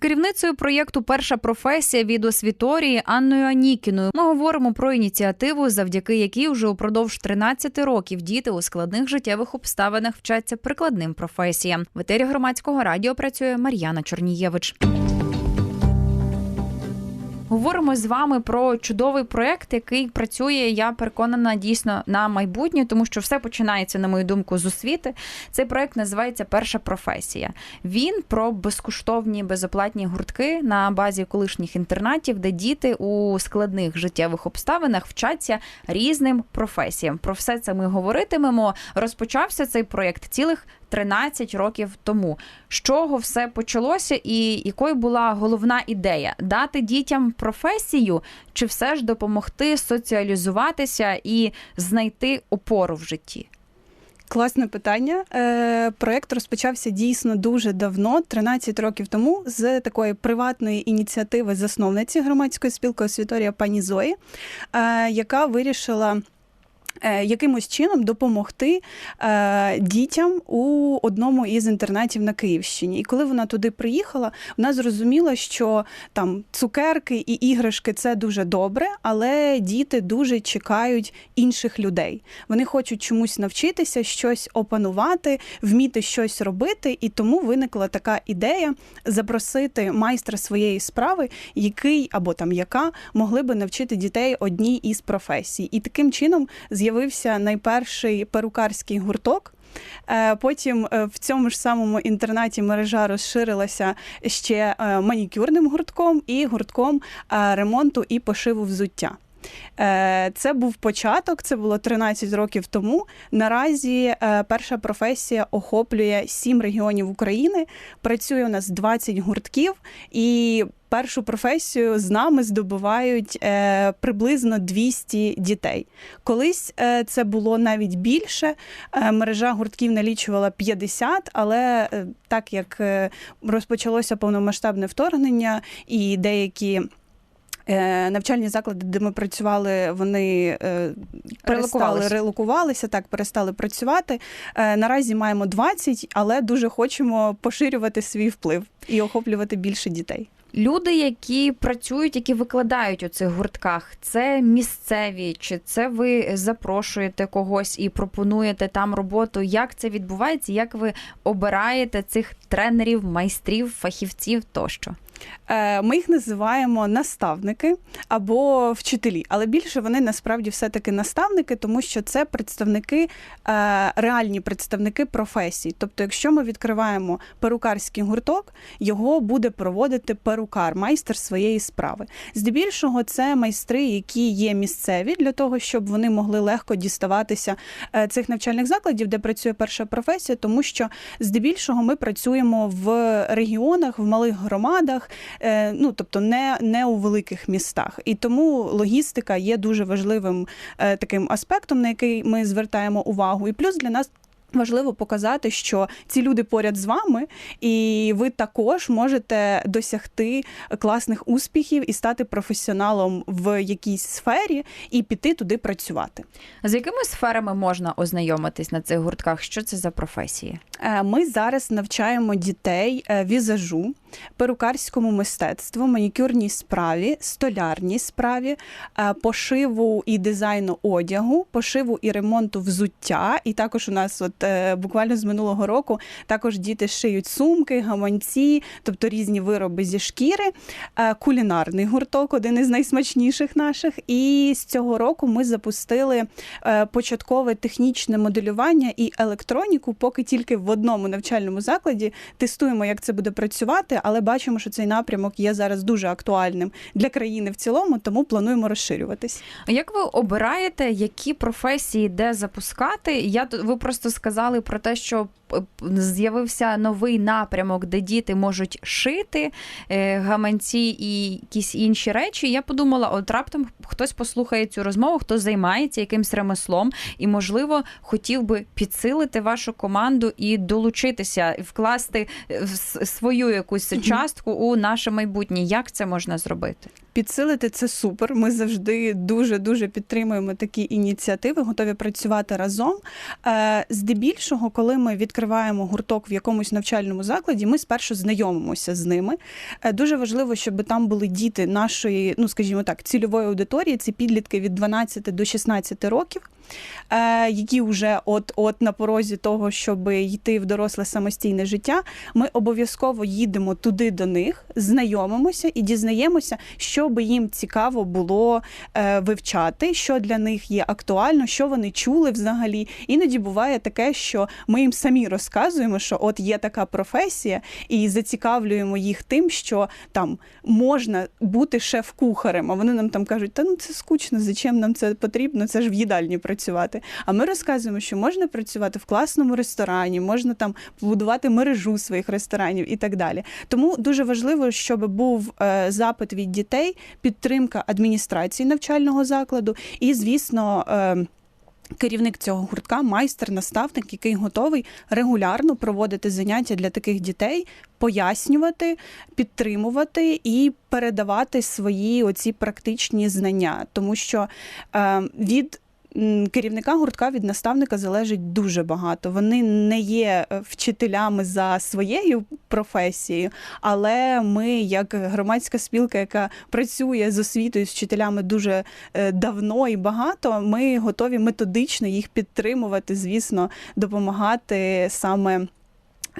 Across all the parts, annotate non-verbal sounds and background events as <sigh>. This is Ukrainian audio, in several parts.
керівницею проєкту Перша професія від освіторії Анною Анікіною ми говоримо про ініціативу, завдяки якій вже упродовж 13 років діти у складних життєвих обставинах вчаться прикладним професіям. В етері громадського радіо працює Мар'яна Чорнієвич. Говоримо з вами про чудовий проект, який працює. Я переконана дійсно на майбутнє, тому що все починається, на мою думку, з освіти. Цей проект називається Перша професія. Він про безкоштовні безоплатні гуртки на базі колишніх інтернатів, де діти у складних життєвих обставинах вчаться різним професіям. Про все це ми говоритимемо. Розпочався цей проект цілих 13 років тому. З чого все почалося, і якою була головна ідея дати дітям професію, чи все ж допомогти соціалізуватися і знайти опору в житті? Класне питання. Е, проект розпочався дійсно дуже давно, 13 років тому, з такої приватної ініціативи засновниці громадської спілки освіторія пані Зої, е, яка вирішила. Е, якимось чином допомогти е, дітям у одному із інтернатів на Київщині. І коли вона туди приїхала, вона зрозуміла, що там цукерки і іграшки це дуже добре, але діти дуже чекають інших людей. Вони хочуть чомусь навчитися, щось опанувати, вміти щось робити. І тому виникла така ідея запросити майстра своєї справи, який або там яка могли би навчити дітей одній із професій. І таким чином з'явився найперший перукарський гурток. Е, потім е, в цьому ж самому інтернаті мережа розширилася ще е, манікюрним гуртком і гуртком ремонту і пошиву взуття. Це був початок, це було 13 років тому. Наразі перша професія охоплює 7 регіонів України. Працює у нас 20 гуртків, і першу професію з нами здобувають е, приблизно 200 дітей. Колись е, це було навіть більше. Е, мережа гуртків налічувала 50, але е, так як е, розпочалося повномасштабне вторгнення і деякі. Е, навчальні заклади, де ми працювали, вони перестали релокувалися, так перестали працювати. Наразі маємо 20, але дуже хочемо поширювати свій вплив і охоплювати більше дітей. Люди, які працюють, які викладають у цих гуртках, це місцеві, чи це ви запрошуєте когось і пропонуєте там роботу? Як це відбувається? Як ви обираєте цих тренерів, майстрів, фахівців тощо? Е, ми їх називаємо наставники або вчителі, але більше вони насправді все-таки наставники, тому що це представники, е, реальні представники професій. Тобто, якщо ми відкриваємо перукарський гурток, його буде проводити перукар, майстер своєї справи. Здебільшого, це майстри, які є місцеві для того, щоб вони могли легко діставатися е, цих навчальних закладів, де працює перша професія, тому що здебільшого ми працюємо в регіонах, в малих громадах. Е, ну тобто не не у великих містах. І тому логістика є дуже важливим е, таким аспектом, на який ми звертаємо увагу. І плюс для нас Важливо показати, що ці люди поряд з вами, і ви також можете досягти класних успіхів і стати професіоналом в якійсь сфері і піти туди працювати. З якими сферами можна ознайомитись на цих гуртках? Що це за професії? Е, ми зараз навчаємо дітей е, візажу, перукарському мистецтву, манікюрній справі, столярній справі, е, пошиву і дизайну одягу, пошиву і ремонту взуття. І також у нас от. Е, буквально з минулого року також діти шиють сумки, гаманці, тобто різні вироби зі шкіри, е, кулінарний гурток, один із найсмачніших наших. І з цього року ми запустили е, початкове технічне моделювання і електроніку, поки тільки в одному навчальному закладі тестуємо, як це буде працювати, але бачимо, що цей напрямок є зараз дуже актуальним для країни в цілому, тому плануємо розширюватись. Як ви обираєте, які професії де запускати? Я ви просто сказали казали про те, що з'явився новий напрямок, де діти можуть шити е, гаманці і якісь інші речі. Я подумала, от раптом хтось послухає цю розмову, хто займається якимсь ремеслом, і, можливо, хотів би підсилити вашу команду і долучитися, вкласти е, свою якусь частку у наше майбутнє. Як це можна зробити? Підсилити це супер. Ми завжди дуже дуже підтримуємо такі ініціативи, готові працювати разом. Е, здебільшого, коли ми відкриваємо відкриваємо гурток в якомусь навчальному закладі, ми спершу знайомимося з ними. Е, Дуже важливо, щоб там були діти нашої, ну скажімо так, цільової аудиторії. Це підлітки від 12 до 16 років, які вже от от на порозі того, щоб йти в доросле самостійне життя. Ми обов'язково їдемо туди до них, знайомимося і дізнаємося, що би їм цікаво було е, вивчати, що для них є актуально, що вони чули взагалі. Іноді буває таке, що ми їм самі розказуємо, що от є така професія, і зацікавлюємо їх тим, що там можна бути шеф-кухарем. А вони нам там кажуть, та ну це скучно, зачем нам це потрібно? Це ж в їдальні працювати. А ми розказуємо, що можна працювати в класному ресторані, можна там побудувати мережу своїх ресторанів і так далі. Тому дуже важливо, щоб був е, запит від дітей, підтримка адміністрації навчального закладу, і, звісно. Е, Керівник цього гуртка, майстер, наставник, який готовий регулярно проводити заняття для таких дітей, пояснювати, підтримувати і передавати свої оці практичні знання, тому що е, від керівника гуртка від наставника залежить дуже багато. Вони не є е, вчителями за своєю професією, але ми, як громадська спілка, яка працює з освітою з вчителями дуже е, давно і багато, ми готові методично їх підтримувати, звісно, допомагати саме.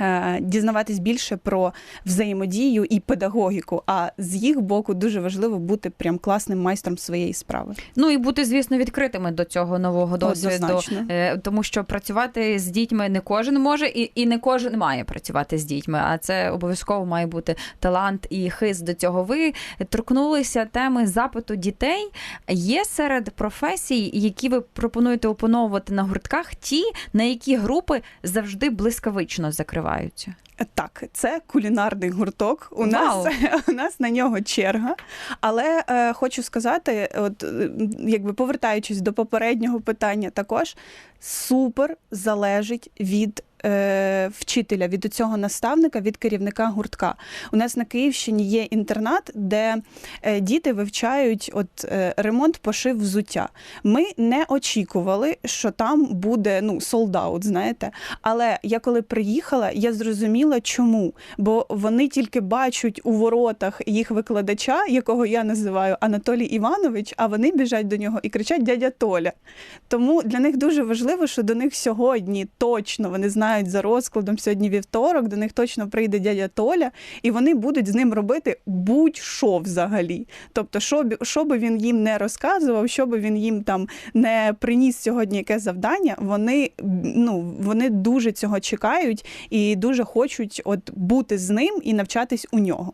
Е, Дізнаватись більше про взаємодію і педагогіку. А з їх боку дуже важливо бути прям класним майстром своєї справи. Ну і бути, звісно, відкритими до цього нового досвіду, Е, тому що працювати з дітьми не кожен може, і, і не кожен має працювати з дітьми. А це обов'язково має бути талант і хист до цього. Ви торкнулися теми запиту дітей. Є серед професій, які ви пропонуєте опановувати на гуртках, ті, на які групи завжди блискавично закриваються. Так, це кулінарний гурток. У Вау! нас <laughs> у нас на нього черга. Але е, хочу сказати, от е, якби повертаючись до попереднього питання, також супер залежить від. Е, Вчителя від цього наставника, від керівника гуртка. У нас на Київщині є інтернат, де е, діти вивчають от е, ремонт пошив взуття. Ми не очікували, що там буде ну солдаут, знаєте. Але я коли приїхала, я зрозуміла, чому. Бо вони тільки бачать у воротах їх викладача, якого я називаю Анатолій Іванович, а вони біжать до нього і кричать дядя Толя. Тому для них дуже важливо, що до них сьогодні точно вони знають за розкладом сьогодні вівторок, до них точно прийде дядя Толя, і вони будуть з ним робити будь-що взагалі. Тобто, що, що би він їм не розказував, що би він їм там не приніс сьогодні яке завдання, вони, ну, вони дуже цього чекають і дуже хочуть от бути з ним і навчатись у нього.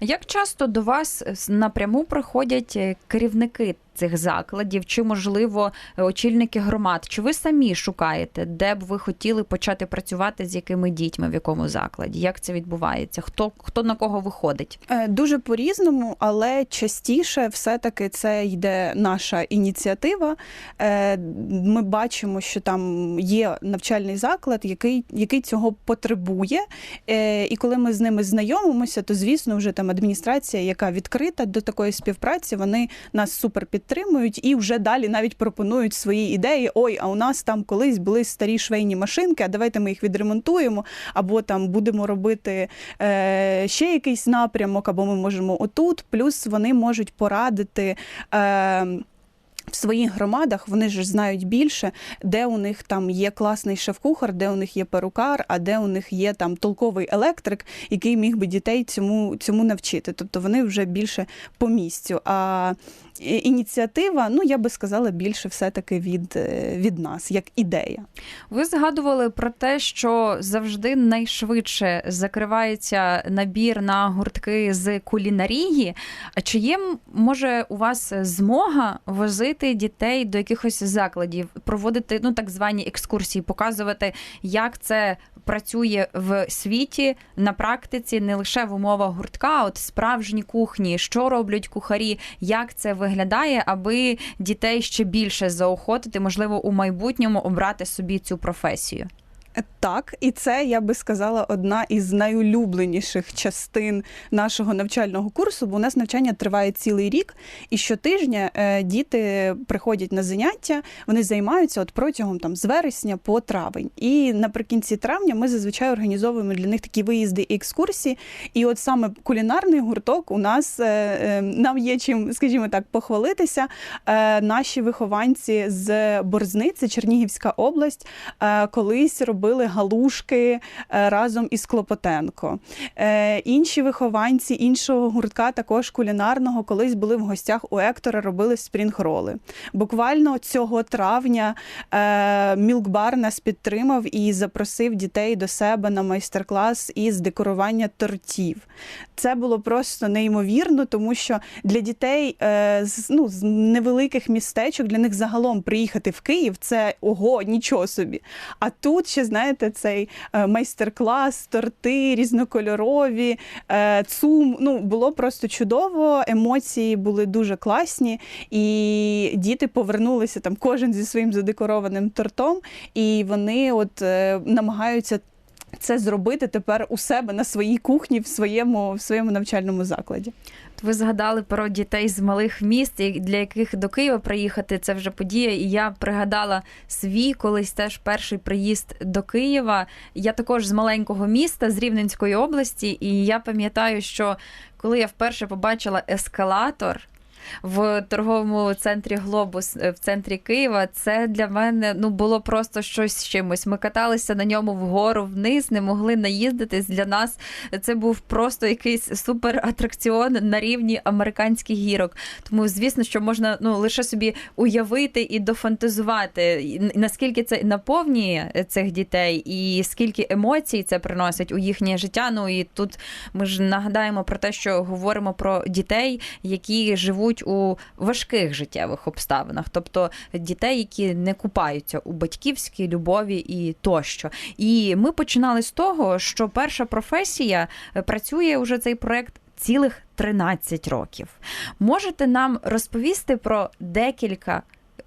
Як часто до вас напряму приходять е, керівники цих закладів, чи можливо е, очільники громад? Чи ви самі шукаєте, де б ви хотіли почати працювати з якими дітьми в якому закладі? Як це відбувається? Хто хто на кого виходить? Е, Дуже по-різному, але частіше все-таки це йде наша ініціатива. Е, Ми бачимо, що там є навчальний заклад, який, який цього потребує. І коли ми з ними знайомимося, то звісно, вже там адміністрація, яка відкрита до такої співпраці, вони нас супер підтримують і вже далі навіть пропонують свої ідеї. Ой, а у нас там колись були старі швейні машинки, а давайте ми їх відремонтуємо, або там будемо робити е, ще якийсь напрямок, або ми можемо отут. Плюс вони можуть порадити. Е, в своїх громадах вони ж знають більше, де у них там є класний шеф-кухар, де у них є перукар, а де у них є там толковий електрик, який міг би дітей цьому, цьому навчити. Тобто вони вже більше по місцю. А ініціатива, ну я би сказала, більше все-таки від, е, від нас, як ідея. Ви згадували про те, що завжди найшвидше закривається набір на гуртки з кулінарії. А чи є може у вас змога возити дітей до якихось закладів, проводити ну так звані екскурсії, показувати, як це працює в світі на практиці, не лише в умовах гуртка, а от справжні кухні, що роблять кухарі, як це виглядає, аби дітей ще більше заохотити, можливо, у майбутньому обрати собі цю професію. Так, і це я би сказала одна із найулюбленіших частин нашого навчального курсу, бо у нас навчання триває цілий рік, і щотижня е, діти приходять на заняття, вони займаються от протягом там з вересня по травень. І наприкінці травня ми зазвичай організовуємо для них такі виїзди і екскурсії. І от саме кулінарний гурток у нас е, е, нам є чим, скажімо так, похвалитися. Наші вихованці з Борзниці, Чернігівська область, колись робили галушки е, разом із Клопотенко. Е, Інші вихованці іншого гуртка, також кулінарного, колись були в гостях у Ектора, робили спрінг-роли. Буквально цього травня е, Мілкбар нас підтримав і запросив дітей до себе на майстер-клас із декорування тортів. Це було просто неймовірно, тому що для дітей з, ну, з невеликих містечок для них загалом приїхати в Київ це ого, нічого собі. А тут ще знаєте цей е, майстер-клас, торти різнокольорові, е, цум. Ну було просто чудово. Емоції були дуже класні, і діти повернулися там, кожен зі своїм задекорованим тортом, і вони от е, намагаються. Це зробити тепер у себе на своїй кухні в своєму в своєму навчальному закладі. Ви згадали про дітей з малих міст, для яких до Києва приїхати це вже подія. І я пригадала свій колись теж перший приїзд до Києва. Я також з маленького міста, з Рівненської області, і я пам'ятаю, що коли я вперше побачила ескалатор. В торговому центрі Глобус е, в центрі Києва це для мене ну було просто щось з чимось. Ми каталися на ньому вгору вниз, не могли наїздитись. Для нас це був просто якийсь супер атракціон на рівні американських гірок. Тому звісно, що можна ну лише собі уявити і дофантазувати, наскільки це наповнює цих дітей, і скільки емоцій це приносить у їхнє життя. Ну і тут ми ж нагадаємо про те, що говоримо про дітей, які живуть у важких життєвих обставинах, тобто дітей, які не купаються у батьківській любові і тощо. І ми починали з того, що перша професія е, працює уже цей проект. Цілих 13 років. Можете нам розповісти про декілька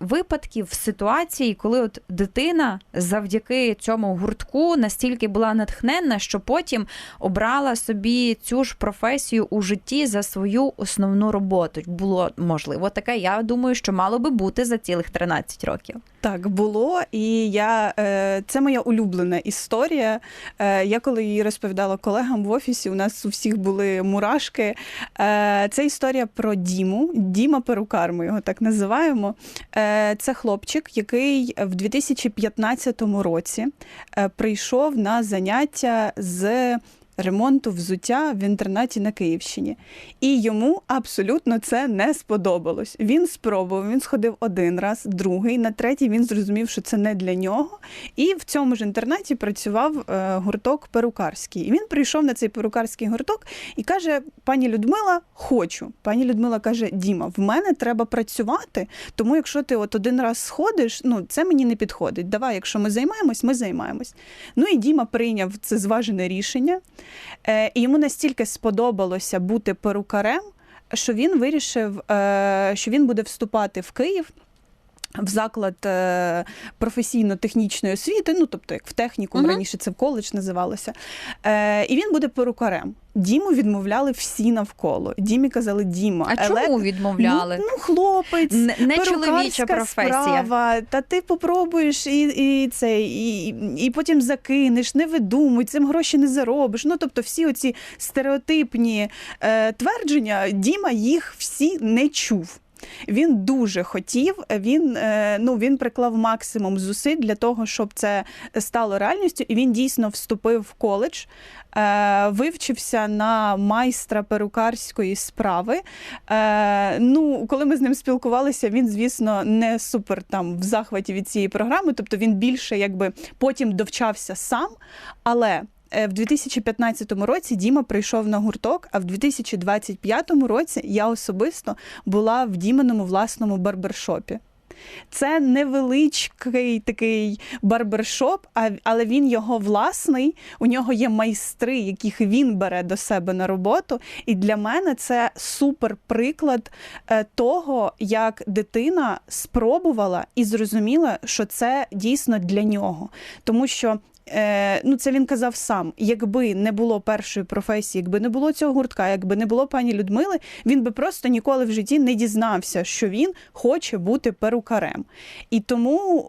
випадків ситуації, коли от дитина завдяки цьому гуртку настільки була натхненна, що потім обрала собі цю ж професію у житті за свою основну роботу. Було можливо таке. Я думаю, що мало би бути за цілих 13 років. Так було, і я е, це моя улюблена історія. Е, я коли її розповідала колегам в офісі, у нас у всіх були мурашки. Е, це історія про Діму. Діма Перукар, ми його так називаємо. Це хлопчик, який в 2015 році прийшов на заняття з ремонту взуття в інтернаті на Київщині. І йому абсолютно це не сподобалось. Він спробував, він сходив один раз, другий, на третій він зрозумів, що це не для нього. І в цьому ж інтернаті працював е, гурток перукарський. І він прийшов на цей перукарський гурток і каже: пані Людмила, хочу. Пані Людмила каже: Діма, в мене треба працювати, тому якщо ти от один раз сходиш, ну це мені не підходить. Давай, якщо ми займаємось, ми займаємось. Ну і Діма прийняв це зважене рішення. Е, і йому настільки сподобалося бути перукарем, що він вирішив, е, що він буде вступати в Київ. В заклад е, професійно-технічної освіти, ну тобто як в технікум, uh-huh. раніше це в коледж називалося. Е, І він буде перукарем. Діму відмовляли всі навколо. Дімі казали, Діма. А елект... чому відмовляли? Ну, ну хлопець, не, не чоловіча професія. справа. Та ти попробуєш і і, це, і, і потім закинеш, не видумуй, цим гроші не заробиш. Ну, тобто, всі оці стереотипні е, твердження, Діма їх всі не чув. Він дуже хотів, він е, ну він приклав максимум зусиль для того, щоб це стало реальністю, і він дійсно вступив в коледж. Е, вивчився на майстра перукарської справи. Е, ну, Коли ми з ним спілкувалися, він, звісно, не супер там в захваті від цієї програми, тобто він більше якби потім довчався сам. Але в 2015 році Діма прийшов на гурток, а в 2025 році я особисто була в Діманому власному барбершопі. Це невеличкий такий барбершоп, але він його власний. У нього є майстри, яких він бере до себе на роботу. І для мене це супер приклад е, того, як дитина спробувала і зрозуміла, що це дійсно для нього. Тому що Е, ну, це він казав сам. Якби не було першої професії, якби не було цього гуртка, якби не було пані Людмили, він би просто ніколи в житті не дізнався, що він хоче бути перукарем. І тому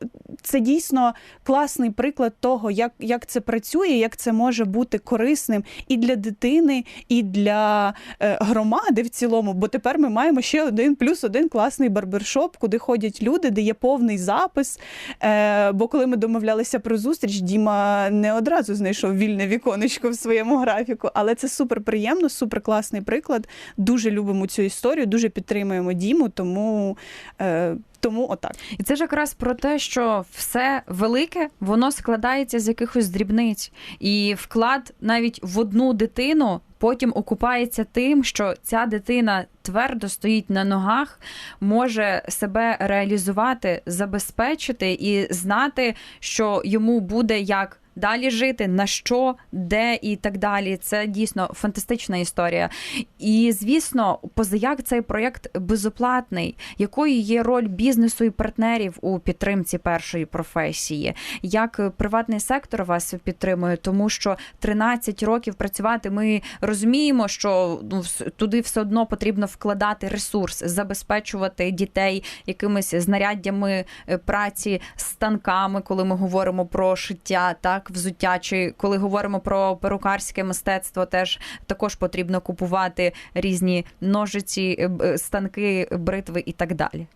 е, це дійсно класний приклад того, як, як це працює, як це може бути корисним і для дитини, і для е, громади в цілому. Бо тепер ми маємо ще один плюс один класний барбершоп, куди ходять люди, де є повний запис. Е, бо коли ми домовлялися про зустріч, Діма не одразу знайшов вільне віконечко в своєму графіку. Але це супер приємно, супер класний приклад. Дуже любимо цю історію, дуже підтримуємо Діму, тому. Е, тому отак. І це ж якраз про те, що все велике воно складається з якихось дрібниць, і вклад навіть в одну дитину потім окупається тим, що ця дитина твердо стоїть на ногах, може себе реалізувати, забезпечити і знати, що йому буде як. Далі жити, на що, де і так далі. Це дійсно фантастична історія. І звісно, позаяк цей проєкт безоплатний. Якою є роль бізнесу і партнерів у підтримці першої професії? Як приватний сектор вас підтримує? Тому що 13 років працювати, ми розуміємо, що ну туди все одно потрібно вкладати ресурс, забезпечувати дітей якимись знаряддями е, праці, станками, коли ми говоримо про шиття, так взуття, чи коли говоримо про перукарське мистецтво, теж також потрібно купувати різні ножиці, е, станки, бритви і так далі.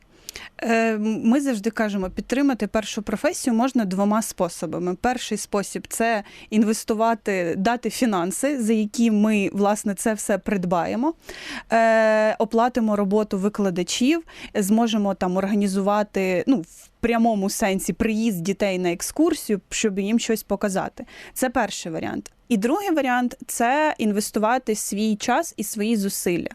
Е, ми завжди кажемо, підтримати першу професію можна двома способами. Перший спосіб це інвестувати, дати фінанси, за які ми власне це все придбаємо, е, оплатимо роботу викладачів, зможемо там організувати ну, прямому сенсі приїзд дітей на екскурсію, щоб їм щось показати. Це перший варіант. І другий варіант це інвестувати свій час і свої зусилля.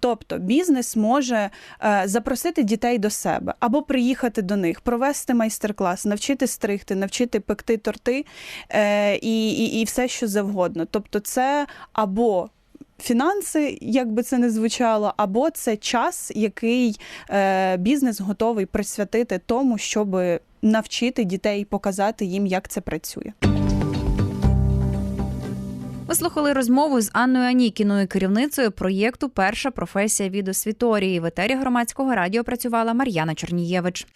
Тобто бізнес може е, запросити дітей до себе або приїхати до них, провести майстер-клас, навчити стригти, навчити пекти торти е, і, і, і все, що завгодно. Тобто, це або Фінанси, як би це не звучало, або це час, який е, бізнес готовий присвятити тому, щоб навчити дітей, показати їм, як це працює. Ви слухали розмову з Анною Анікіною, керівницею проєкту Перша професія від освіторії. В етері громадського радіо працювала Мар'яна Чорнієвич.